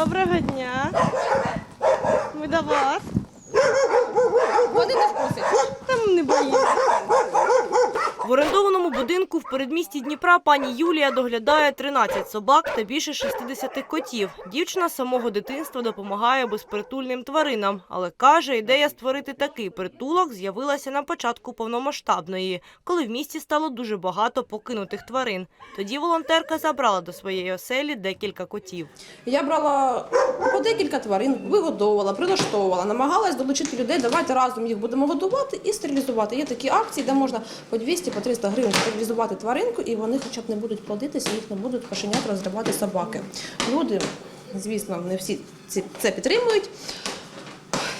Доброго дня. Ми до вас. Вони не. Там не боїться. В орендованому будинку в передмісті Дніпра пані Юлія доглядає 13 собак та більше 60 котів. Дівчина з самого дитинства допомагає безпритульним тваринам, але каже, ідея створити такий притулок з'явилася на початку повномасштабної, коли в місті стало дуже багато покинутих тварин. Тоді волонтерка забрала до своєї оселі декілька котів. Я брала по декілька тварин, вигодовувала, прилаштовувала, намагалась долучити людей. Давайте разом їх будемо годувати і стерилізувати. Є такі акції, де можна по 200 по 300 гривень стерилізувати тваринку, і вони хоча б не будуть плодитися, їх не будуть кошенят розривати собаки. Люди, звісно, не всі це підтримують.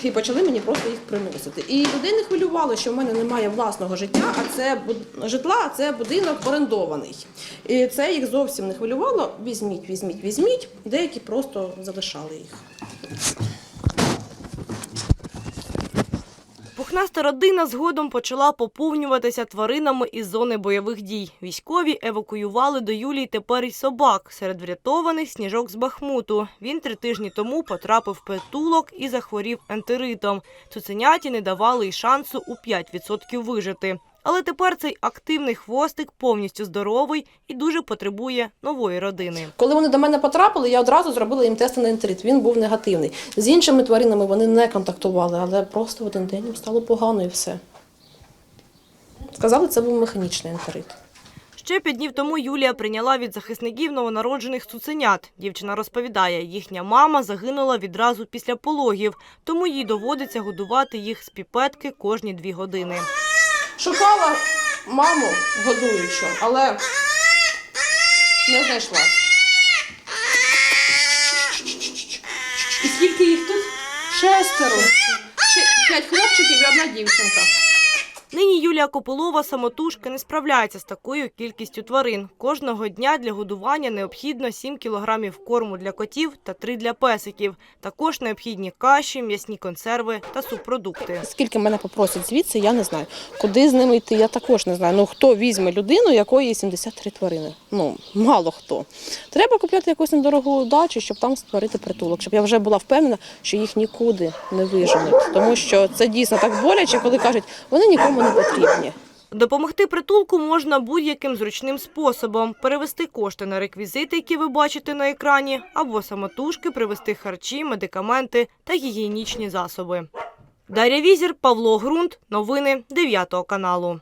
І почали мені просто їх приносити. І людей не хвилювало, що в мене немає власного життя, а це житла, а це будинок орендований. І це їх зовсім не хвилювало. Візьміть, візьміть, візьміть. Деякі просто залишали їх. Пухнаста родина згодом почала поповнюватися тваринами із зони бойових дій. Військові евакуювали до Юлії тепер і собак. Серед врятованих сніжок з Бахмуту. Він три тижні тому потрапив в притулок і захворів ентеритом. Цуценяті не давали й шансу у 5% вижити. Але тепер цей активний хвостик повністю здоровий і дуже потребує нової родини. Коли вони до мене потрапили, я одразу зробила їм тест на ентерит. Він був негативний. З іншими тваринами вони не контактували, але просто в один день їм стало погано і все. Сказали, це був механічний ентерит. Ще п'ять днів тому Юлія прийняла від захисників новонароджених цуценят. Дівчина розповідає, їхня мама загинула відразу після пологів, тому їй доводиться годувати їх з піпетки кожні дві години. Шукала маму годуючу, але не знайшла. І скільки їх тут? Шестеро. П'ять хлопчиків і одна дівчинка. Нині Юлія Копилова самотужки не справляється з такою кількістю тварин. Кожного дня для годування необхідно 7 кілограмів корму для котів та 3 для песиків. Також необхідні каші, м'ясні консерви та субпродукти. Скільки мене попросять звідси, я не знаю. Куди з ними йти, я також не знаю. Ну хто візьме людину, якої є 73 тварини? Ну, мало хто. Треба купляти якусь недорогу дачу, щоб там створити притулок, щоб я вже була впевнена, що їх нікуди не виженуть. Тому що це дійсно так боляче, коли кажуть, вони нікому не потрібні. Допомогти притулку можна будь-яким зручним способом. Перевести кошти на реквізити, які ви бачите на екрані, або самотужки привезти харчі, медикаменти та гігієнічні засоби. Дар'я Візір, Павло Грунт. Новини 9 каналу.